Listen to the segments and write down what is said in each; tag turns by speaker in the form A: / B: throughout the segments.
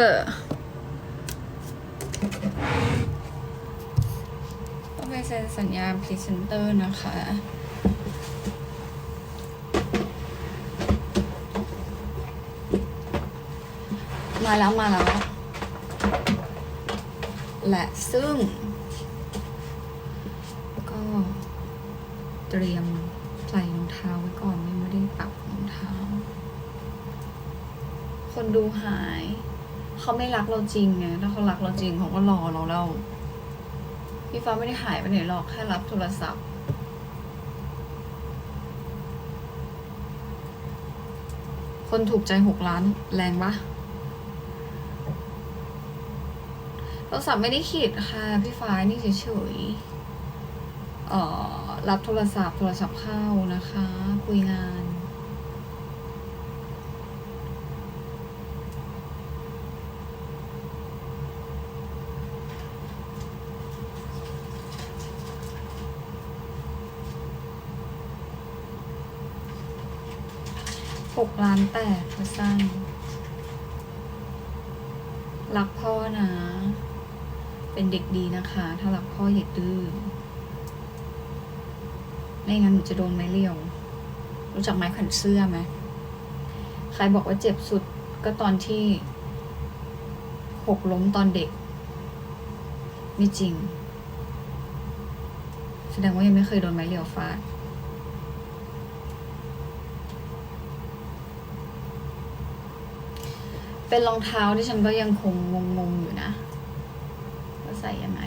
A: เออต้องไปเซ็นสัญญาพรีเซนเตอร์นะคะ มาแล้วมาแล้ว และซึ่ง ก็เตรียมใส่รองเท้าไว้ก่อนไม่ได้ปรับรองเท้า คนดูหาย เขาไม่รักเราจริงไงถ้าเขารักเราจริงเขาก็รอเราแล้วพี่ฟ้าไม่ได้หายไปไหนหรอกแค่รับโทรศัพท์คนถูกใจหกล้านแรงปะโทรศัพท์ไม่ได้ขีดค่ะ พี่ฟ้านี่เฉยๆเอ่อรับโทรศัพท์โทรศัพท์เข้านะคะ คุยงาน หกล้านแตกมาสร้างรักพ่อนะ เป็นเด็กดีนะคะ ถ้ารักพ่ออย่าดื้อ ไม่งั้นหนูจะโดนไม้เรียว รู้จักไม้ขันเสื้อไหม ใครบอกว่าเจ็บสุดก็ตอนที่หกล้มตอนเด็ก ไม่จริง แสดงว่ายังไม่เคยโดนไม้เรียวฟาด เป็นรองเท้าที่ฉันก็ยังคงงงๆอยู่นะว่าใส่ยังไง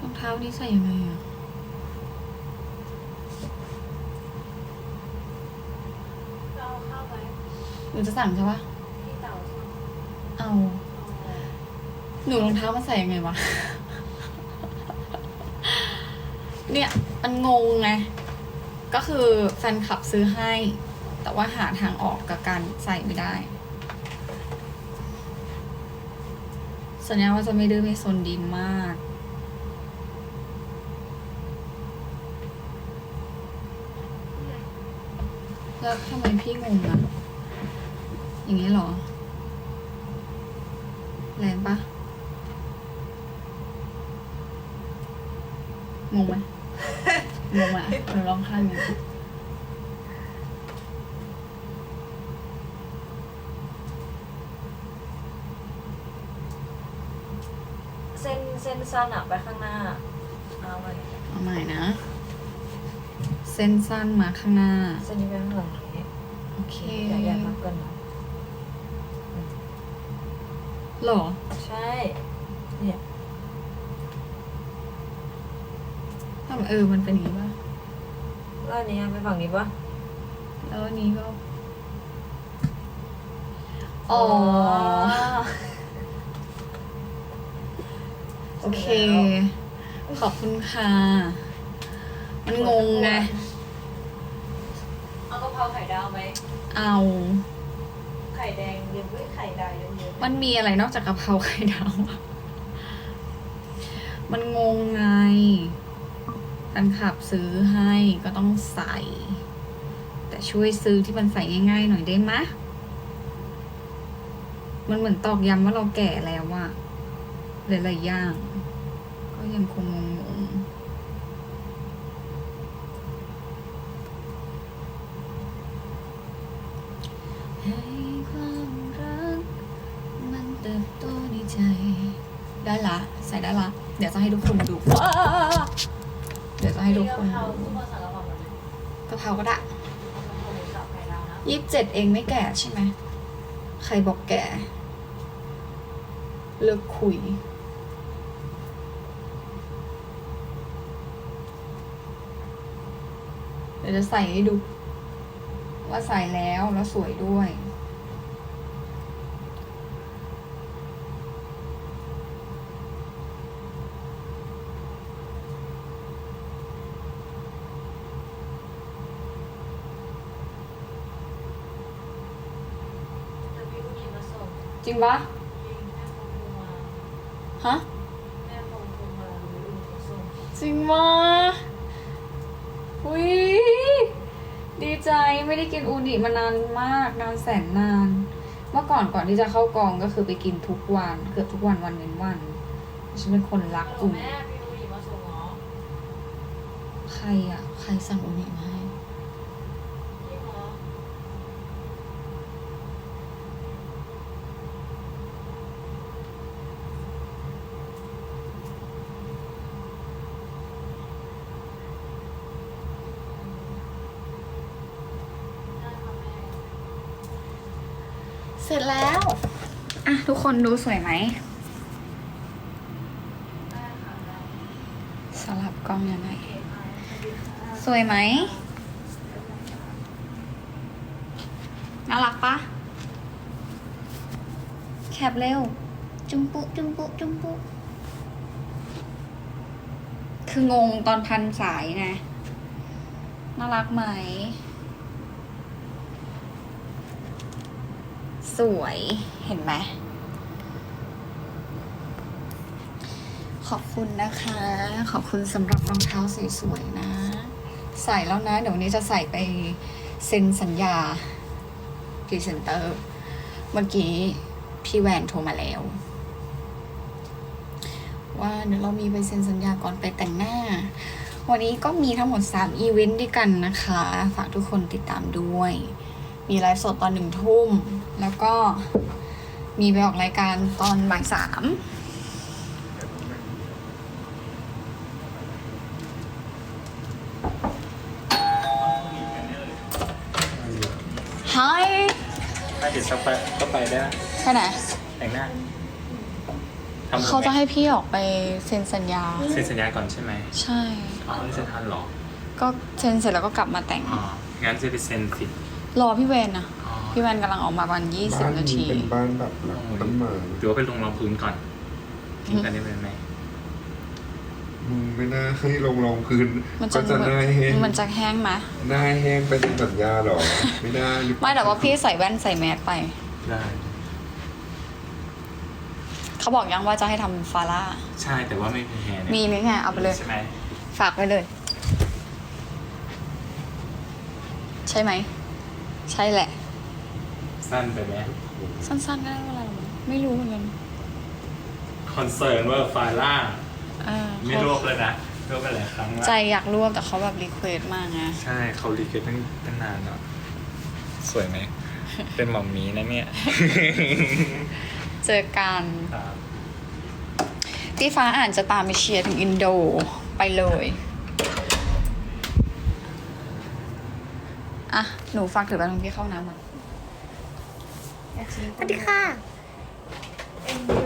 A: รองเท้านี่ใส่ยังไงอะ
B: เราเข้าไป
A: หนูจะสั่งใช่ปะ
B: ที่เต่าใช่ไหม
A: เอา
B: เอา
A: หนูรองเท้ามาใส่ยังไงวะ เนี่ย มันงงไง ก็คือแฟนคลับซื้อให้ แต่ว่าหาทางออกกับการใส่ไม่ได้ สัญญาว่าจะไม่ดื้อไม่ซนดีมาก แล้วทำไมพี่งงอะอย่างนี้หรอ แรงปะงงไหม งงอะเราลองข้างนี้
B: เส้นเส้นสั้นอะไปข้างหน้า เอาไป
A: เอาใหม่นะ เส้นสั้นมาข้างหน้า
B: เส้นนี้ไปข้างหลังนี้
A: โอเค
B: อย่าอย่าทับกันนะ
A: หรอ
B: ใช่ เนี่ย
A: ทำ เออ มันเป็นอย่างนี้ปะ
B: แล้วอันนี้ไปฝั่งนี้ปะ
A: แล้วอันนี้ก็ อ๋อ โอเค ขอบคุณค่ะ มันงงไง
B: เอากะเพราไข่ดาวไหม
A: เอา
B: ไข่แดงเยอะด้วยไข่ดาวเยอะๆ
A: มันมีอะไรนอกจากกะเพราไข่ดาวอะมันงงไง แฟนคลับซื้อให้ก็ต้องใส่ แต่ช่วยซื้อที่มันใส่ง่าย ๆ หน่อยได้ไหมมันเหมือนตอกย้ำว่าเราแก่แล้วอะหลายๆอย่าง ก็ยังคงงงให้ความรักมันเติบโตในใจ ได้ละ ใส่ได้ละ เดี๋ยวจะให้ทุกคนดูว้า เดี๋ยวจะให้ทุกคนดู
B: กคนกะเพรา
A: กะเพราก็ได้
B: เอากะ
A: ยี่สิบเจ็ดเองไม่แก่ใช่ไหม ใครบอกแก่ เลิกคุยเดี๋ยวจะใส่ให้ดู ว่าใส่แล้วแล้วสวยด้วย
B: แต่พี่ผู้หญิงมาส่ง
A: จริงปะ
B: จริงแม่คงโทรมา
A: ฮะ
B: แม่คงโทรมาพี่ผู้หญิงมาส่ง
A: จริงปะอุ้ยดีใจไม่ได้กินอูนิมานานมากนานแสนนาน เมื่อก่อนก่อนที่จะเข้ากองก็คือไปกินทุกวันเกือบทุกวันวันเว้นวันฉันเป็นคนรักอูนิ
B: แม่พี่นุ้ยมาส่งเหรอ
A: ใครอะใครสั่งอูนิมาให้
B: พี่เหรอ ได้ค่ะแม่
A: เสร็จแล้ว อะ ทุกคนดูสวยไหมสลับกล้องยังไง
B: โอเคค่ะสวัสดีค่ะ
A: สวยไหมน่ารักปะแคปเร็ว จุมปุจุมปุจุมปุคืองงตอนพันสายไงน่ารักไหม สวยเห็นไหมขอบคุณนะคะ ขอบคุณสำหรับรองเท้าสวยๆนะ ใส่แล้วนะ เดี๋ยวนนี้จะใส่ไปเซ็นสัญญาพรีเซนเตอร์ เมื่อกี้พี่แวนโทรมาแล้ว ว่าเดี๋ยวเรามีไปเซ็นสัญญาก่อนไปแต่งหน้า วันนี้ก็มีทั้งหมด 3 อีเวนต์ด้วยกันนะคะ ฝากทุกคนติดตามด้วย มีไลฟ์สดตอนหนึ่งทุ่ม แล้วก็มีไปออกรายการตอนบ่ายสาม Hi
C: ถ้าเดี๋ยวสักไปก็ไปได้นะ
A: ไปไหน
C: แต่งหน้าทำผม
A: เขาจะ
C: ไหม
A: ให้พี่ออกไปเซ็นสัญญา
C: เซ็นสัญญาก่อนใช่ไหม
A: ใช่
C: อ๋อไม่เซ็นทันเหรอ
A: ก็เซ็นเสร็จแล้วก็กลับมาแต่ง
C: อ๋อ งั้นจะไปเซ็นสิ
A: รอพี่เวนนะ
C: อ๋อ
A: พี่เวนกำลังออกมาประมาณยี่สิบ
D: บ้าน
A: นาที
D: เป็นบ้านแบบหลังต้นไม้
C: หรือว่าไปลงรองพื้นก่อนทิ้งกันได้ไหม
D: มึงไม่น่าให้ลงรองพื้น
A: มันจะ
D: ก็จะหน้าแห้ง
A: มันจะแห้งไหม
D: หน้าแห้งไปเป็นสัญญาหรอ ไม่ได้หรือเปล่
A: ไม่แต่ว่าพี่ใส่แว่นใส่แมสไป
C: ได้
A: เขาบอกยังว่าจะให้ทำฟาร่า
C: ใช่แต่ว่าไม่มีแฮร์เนี่ย
A: มีนี่ไงเอาไปเลย
C: ใช่ไหม
A: ฝากไว้เลย ใช่ไหม ใช่แหละ
C: สั้นไปไหม
A: สั้นๆก็ได้เวลาไม่รู้เหมือนกัน
C: คอนเซิร์นว่าฟาร่า
A: อ่า
C: ไม่รวบเลยนะรวบไปหลายครั้งแล้ว
A: ใจอยากรวบแต่เขาแบบรีเควสมากไง
C: ใช่เขารีเควสตั้งตั้งนานแล้วสวยไหม เป็นหมอมมีนะเนี่ย
A: เจอกัน
C: ครับ
A: พี่ฟ้าอ่านจะตามไปเชียร์ถึงอินโดไปเลย อะ หนูฝากถือแป๊บนึงพี่เข้าน้ำก่อน
E: สวัสดีค่ะเอ็นยู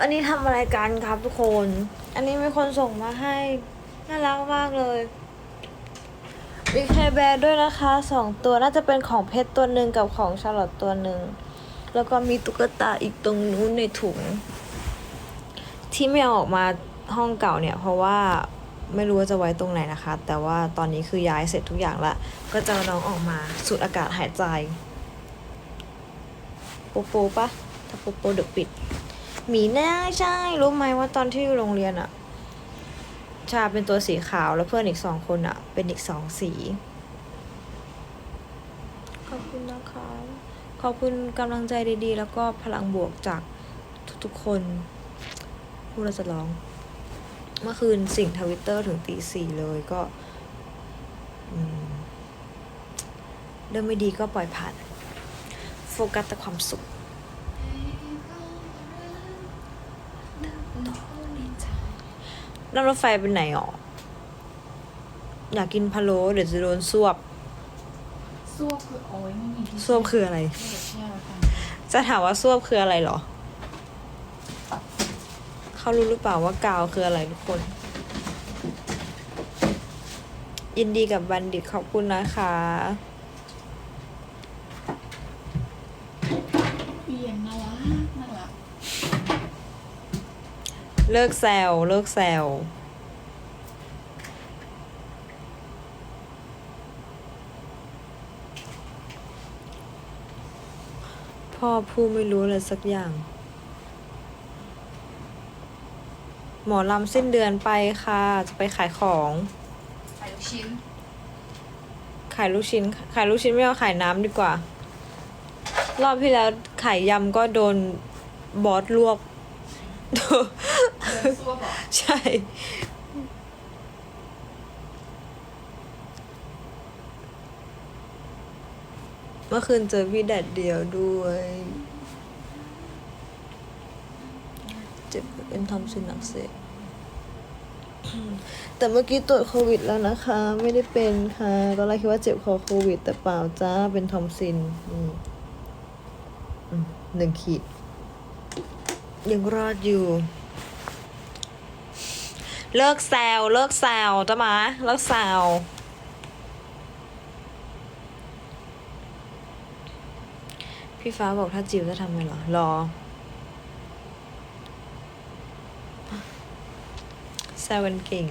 E: อันนี้ทำอะไรกันครับทุกคน อันนี้มีคนส่งมาให้ น่ารักมากเลยมีแคร์แบร์ด้วยนะคะสองตัวน่าจะเป็นของเพชรตัวหนึ่งกับของชาร์ลอตตัวหนึ่ง แล้วก็มีตุ๊กตาอีกตรงนู้นในถุง ที่ไม่เอาออกมาห้องเก่าเนี่ย เพราะว่า ไม่รู้ว่าจะไว้ตรงไหนนะคะ แต่ว่าตอนนี้คือย้ายเสร็จทุกอย่างละ ก็จะน้องออกมาสูดอากาศหายใจ โปโปปะถ้าโปโปเดี๋ยวปิด หมีแน่ใช่ รู้ไหมว่าตอนที่อยู่โรงเรียนอะชาเป็นตัวสีขาวแล้วเพื่อนอีกสองคนอะเป็นอีกสองสี ขอบคุณนะคะ ขอบคุณกำลังใจดีๆ แล้วก็พลังบวกจากทุกๆคนพูดแล้วจะร้อง เมื่อคืนสิ่งทวิตเตอร์ถึงตีสี่เลยก็อืมเรื่องไม่ดีก็ปล่อยผ่าน โฟกัสแต่ความสุขนั่งรถไฟเป็นไหนอ๋ออยากกินพะโล้เดี๋ยวจะโดนซวบ
A: ซวบคือโอ้ยไม่มีที่
E: ซวบคืออะไร
A: เชื่อแล้วกัน
E: จะถามว่าซวบคืออะไรเหรอ เขารู้หรือเปล่าว่ากาวคืออะไรทุกคน ยินดีกับบัณฑิตขอบคุณนะคะ
A: เปลี่ยนน่ารักน่ารัก
E: เลิกแซวเลิกแซวพ่อพูดไม่รู้อะไรสักอย่าง หมอลำสิ้นเดือนไปค่ะ จะไปขายของ
A: ใส่ลูกชิ้น
E: ขายลูกชิ้น ขายลูกชิ้นไม่เอาขายน้ำดีกว่า รอบที่แล้วขายยำก็โดนบอสรวบใช่ เมื่อคืนเจอพี่แดดเดียวด้วย เจ็บเอ็นทอมซินอักเสบแต่เมื่อกี้ตรวจโควิดแล้วนะคะ ไม่ได้เป็นค่ะตอนแรกคิดว่าเจ็บคอโควิด แต่เปล่าจ้าเป็นทอมซินอืมอืมหนึ่งขีด ยังรอดอยู่ เลิกแซวเลิกแซวจ้ามาเลิกแซวพี่ฟ้าบอกถ้าจิวจะทำไงเหรอ รอ แซวกันเก่ง พ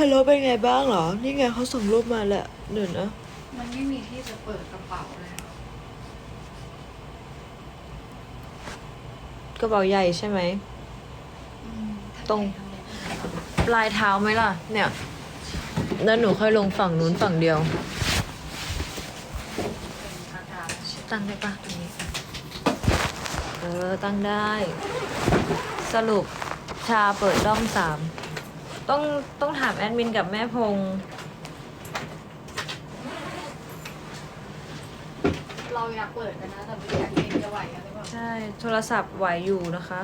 E: ะโล้เป็นไงบ้างเหรอ นี่ไงเขาส่งรูปมาแหละเดี๋ยวนะ
A: มันไม่มีที่จะเปิดกระเป๋าเลยอะ
E: กระเป๋าใหญ่ใช่ไหม
A: อืม
E: ตรง
A: ทำไม
E: ปลายเท้าไหมล่ะ เนี่ย แล้วหนูค่อยลงฝั่งนู้นฝั่งเดียว
A: เป็นอาการใช่ไหม
E: ตั้งได้ปะตรงนี้เออ ตั้งได้ สรุปชาเปิดด้อมสามต้องต้องถามแอดมินกับแม่พง
A: เราอยากเปิดกันนะ แต่ไม่รู้อยากเองจะไหวกันหรือเปล่า
E: ใช่ โทรศัพท์ไหวอยู่นะคะ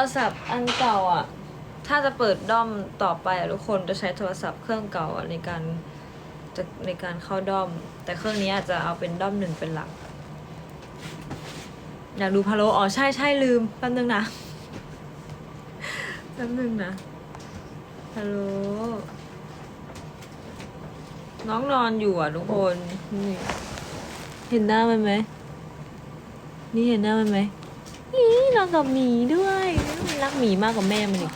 E: รศัพท์อันเก่าอะ ถ้าจะเปิดด้อมต่อไปอะทุกคนจะใช้โทรศัพท์เครื่องเก่าอะในการจะในการเข้าด้อม แต่เครื่องนี้อาจจะเอาเป็นด้อมหนึ่งเป็นหลัก อยากดูพะโลอ๋อใช่ใช่ลืมแป๊บนึงนะแป๊บนึงนะพะโลน้องนอนอยู่อะทุกคนนี่เห็นหน้ามันไหมนี่เห็นหน้ามันไหม นี่นอนกับหมีด้วยมันรักหมีมากกว่าแม่มันอีก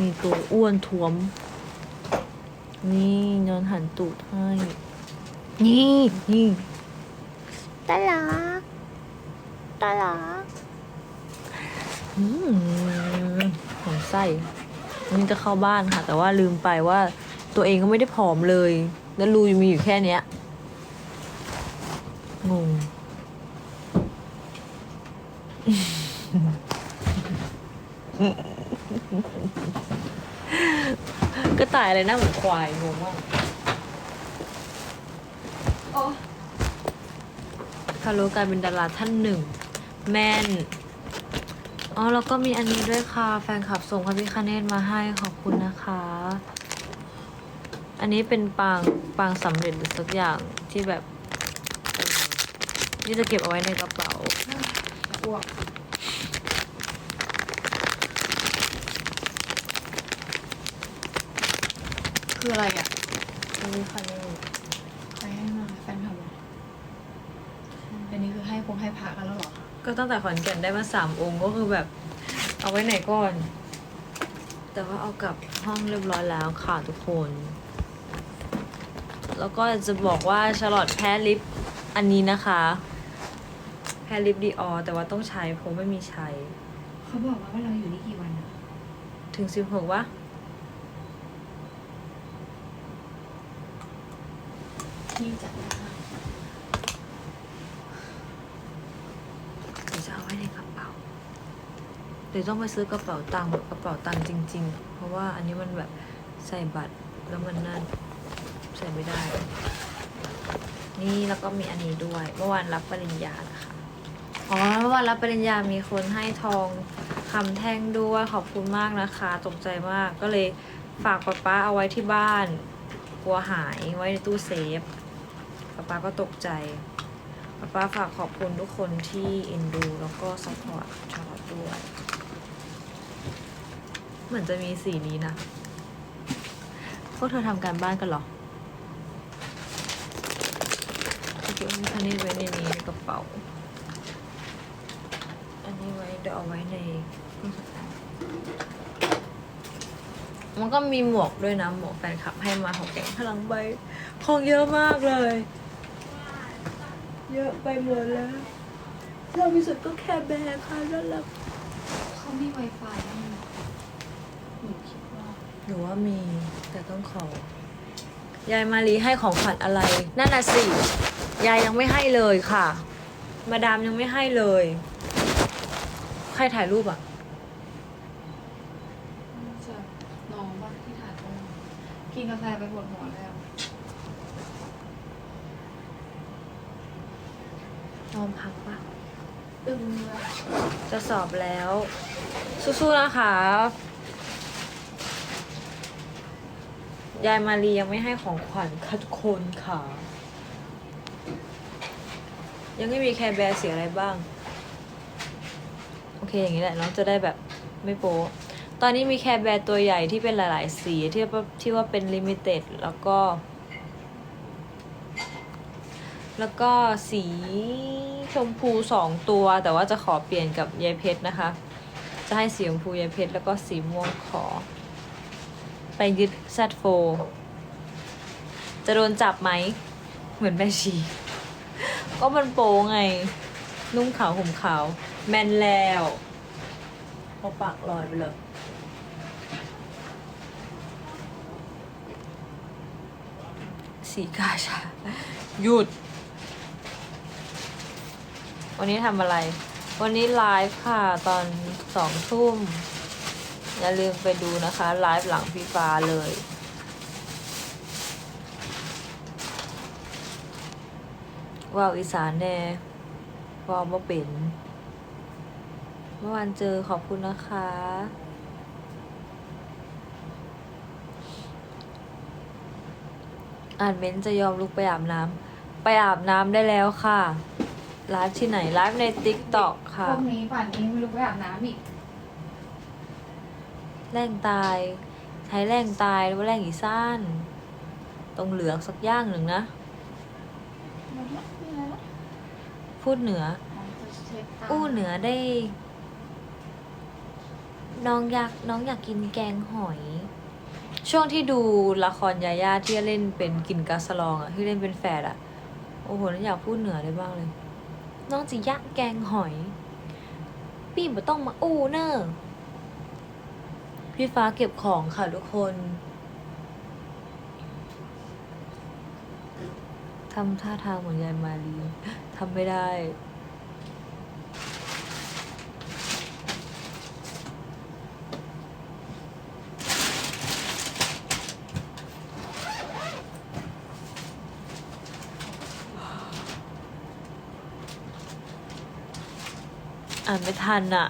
E: มีตัวอ้วนท้วม นี่นอนหันตูดให้ นี่นี่ตาลักตาลักอืมของไส้วันนี้จะเข้าบ้านค่ะ แต่ว่าลืมไปว่าตัวเองก็ไม่ได้ผอมเลย แล้วรูยังมีอยู่แค่เนี้ยงง ก็ตายอะไรนะเหมือนควายงงมาก
A: โอ้
E: คาโลกลายเป็นดาราท่านหนึ่ง แม่นอ๋อ แล้วก็มีอันนี้ด้วยค่ะ แฟนคลับส่งพระพิคเนตมาให้ขอบคุณนะคะ อันนี้เป็นปางปางสำเร็จหรือสักอย่างที่แบบเออที่จะเก็บเอาไว้ในกระเป๋า
A: อ้วก คืออะไรอะ
E: พระพิคเนต
A: ใครให้มาแฟนทำเหรออันนี้คือให้คงให้พระกันแล้วเหรอ
E: ก็ตั้งแต่ขอนแก่นได้มาสามองค์ก็คือแบบ เอาไว้ไหนก่อน แต่ว่าเอากลับห้องเรียบร้อยแล้วค่ะทุกคน แล้วก็จะบอกว่าชาลอตแพ้ลิปอันนี้นะคะ แพ้ลิปดีออแต่ว่าต้องใช้เพราะไม่มีใช้
A: เขาบอกว่าเราอยู่นี่กี่วันอะ
E: ถึงสิบหกวะ
A: ที่จะได้
E: เดี๋ยวจะเอาไว้ในกระเป๋า เดี๋ยวต้องไปซื้อกระเป๋าตังค์แบบกระเป๋าตังค์จริง ๆ เพราะว่าอันนี้มันแบบใส่บัตรแล้วมันนั่นใส่ไม่ได้ นี่แล้วก็มีอันนี้ด้วยเมื่อวานรับปริญญานะคะอ๋อเมื่อวานรับปริญญามีคนให้ทองคำแท่งด้วยขอบคุณมากนะคะ ตกใจมากก็เลยฝากป๊าป๊าเอาไว้ที่บ้าน กลัวหายไว้ในตู้เซฟ ป๊าป๊าก็ตกใจป๊าป๊าฝากขอบคุณทุกคนที่เอ็นดู แล้วก็ซัพพอร์ตชอตด้วย เหมือนจะมีสีนี้นะ พวกเธอทำการบ้านกันเหรอโอเคอันนี้ไว้ในนี้ในกระเป๋า อันนี้ไว้เดี๋ยวเอาไว้ในมันก็มีหมวกด้วยนะ หมวกแฟนคลับให้มาของแกงพลังใบ ของเยอะมากเลย เยอะไปหมดแล้วเรามีสุดก็แค่แบร์ค่ะนั่นแหละ
A: เขามี Wi-Fi ไหมหนูคิดว่า
E: หนูว่ามีแต่ต้องขอ ยายมารีให้ของขวัญอะไร นั่นน่ะสิ ยายยังไม่ให้เลยค่ะ มาดามยังไม่ให้เลย ใครถ่ายรูปอะ
A: น่าจะน้องบ้างที่ถ่ายไปกินกาแฟไปปวดหัวแล้ว
E: นอนพักปะ
A: ตึงเลย
E: จะสอบแล้ว สู้ๆนะคะยายมารียังไม่ให้ของขวัญค่ะทุกคนค่ะ ยังไม่มีแคร์แบร์เสียอะไรบ้าง โอเคอย่างนี้แหละน้องจะได้แบบไม่โป๊ตอนนี้มีแคร์แบร์ตัวใหญ่ที่เป็นหลาย ๆ สีที่ที่ว่าเป็นลิมิเต็ดแล้วก็ แล้วก็สีชมพูสองตัว แต่ว่าจะขอเปลี่ยนกับยายเพชรนะคะ จะให้สีชมพูยายเพชรแล้วก็สีม่วงขอ ไปยึดแซดโฟจะโดนจับไหม เหมือนแม่ชี ก็มันโปไง นุ่งขาวห่มขาว แมนแล้วพอปากลอยไปเลยสีกาชาหยุด วันนี้ทำอะไร วันนี้ไลฟ์ค่ะตอนสองทุ่ม อย่าลืมไปดูนะคะไลฟ์หลังพี่ฟ้าเลย ว่าวอีสานแน่ว่าวมาเป็นเมื่อวานเจอขอบคุณนะคะ อ่านเม้นจะยอมลุกไปอาบน้ำไปอาบน้ำได้แล้วค่ะ ไลฟ์ที่ไหน ไลฟ์ในติ๊กต็อกค่ะ
A: พวกนี้ป่านนี้ไม่รู้ไปอาบน้ำอีก
E: แรงตาย ใช้แรงตายหรือว่าแรงอีสั้นต้องเหลืองสักอย่างหนึ่งนะพูดเหนืออู้เหนือได้ น้องอยากน้องอยากกินแกงหอย ช่วงที่ดูละครยาย่าที่เล่นเป็นกินกาสลองอะที่เล่นเป็นแฝดอะโอ้โหนั่นอยากพูดเหนือได้บ้างเลย น้องจะยะแกงหอย พี่บ่ต้องมาอู้เนอะพี่ฟ้าเก็บของค่ะทุกคนทำท่าทางเหมือนยายมาลีทำไม่ได้ ไม่ทันอะ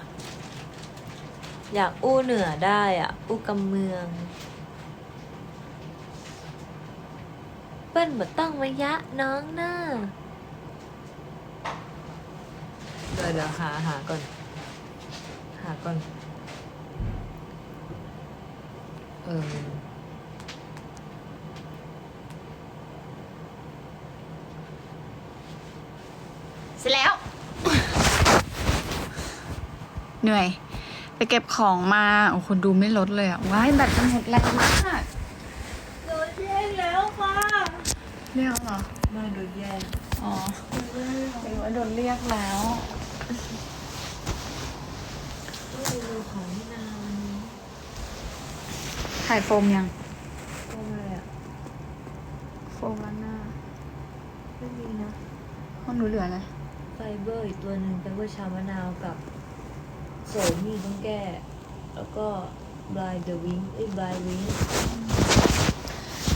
E: อยากอู้เหนือได้อะอู้กำเมือง เปิ้ลบ่ต้องมายะน้องเนอะเดี๋ยวเดี๋ยวหาหาก่อน หาก่อน เออ
A: เสร็จแล้ว เหนื่อย ไปเก็บของมา โอ้คนดูไม่ลดเลยอะ ว้ายแบตมันหมดแรงมาก
E: โดนแย่งแล้วค่ะ
A: เรียกเหรอ
E: มาโดนแย่ง
A: อ๋อเอว่าโดนเรียกแล้ว
E: ต้องดูของนี่นาวันนี้
A: ถ่ายโฟมยัง
E: โอ้อะไรอะ
A: โฟมล้างหน้า
E: ไม่มีนะ
A: ห้องหนูเหลืออะไร
E: ไฟเบอร์อีกตัวหนึ่งไฟเบอร์ชามะนาวกับ โสมนี่ต้องแก้ แล้วก็บลายเดอะวิงเอ้ยบลายวิง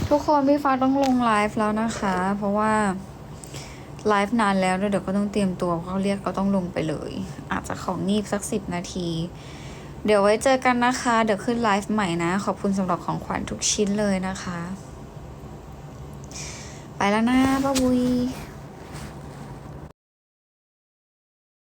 A: ทุกคนพี่ฟ้าต้องลงไลฟ์แล้วนะคะ เพราะว่าไลฟ์นานแล้วเดี๋ยวก็ต้องเตรียมตัวเพราะเขาเรียกก็ต้องลงไปเลย อาจจะของงีบสักสิบนาที เดี๋ยวไว้เจอกันนะคะ เดี๋ยวขึ้นไลฟ์ใหม่นะ ขอบคุณสำหรับของขวัญทุกชิ้นเลยนะคะ ไปแล้วนะป้าบุย